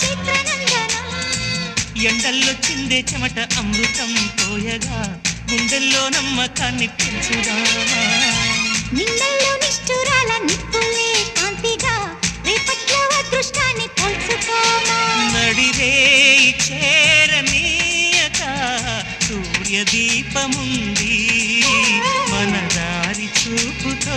చిత్రనందనం. ఎండల్లో చిందే చెమట అమృతం పోయగా గుండెల్లో నమ్మకాన్ని పెంచుదామా? నిన్నల్లో నిష్ఠురాల నిప్పులే కాంతిగా రేపట్లో అదృష్టాన్ని పోల్చుకోమా నడిరే చేరనీయక సూర్యదీపముంది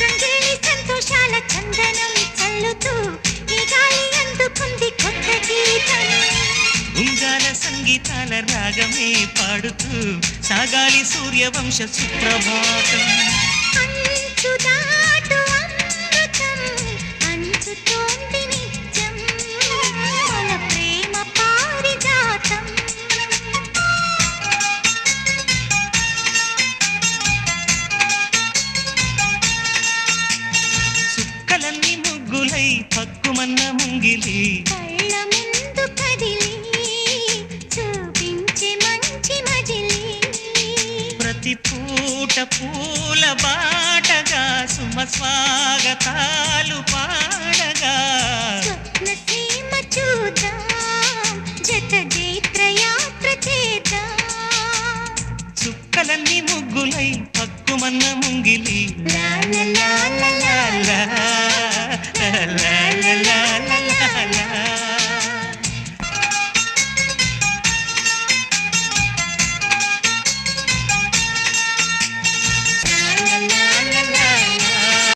రంగేణి సంతోషాల చందనం చల్లుతూ ఈ గాలి అందుకుంది కొత్త గీతం. ఉంగాల సంగీతాల రాగమే పాడుతూ సాగాలి సూర్యవంశ సుప్రభాతం. ముగ్గులై పక్కుమన్న ముంగిలి. కళ్ళ ముందు కదిలి చూపించే మంచి మజిలీ. ప్రతి పూట పూల బాటగా సుమ స్వాగతాలు పాడగా. స్వప్న సీమ చూద్దాం జత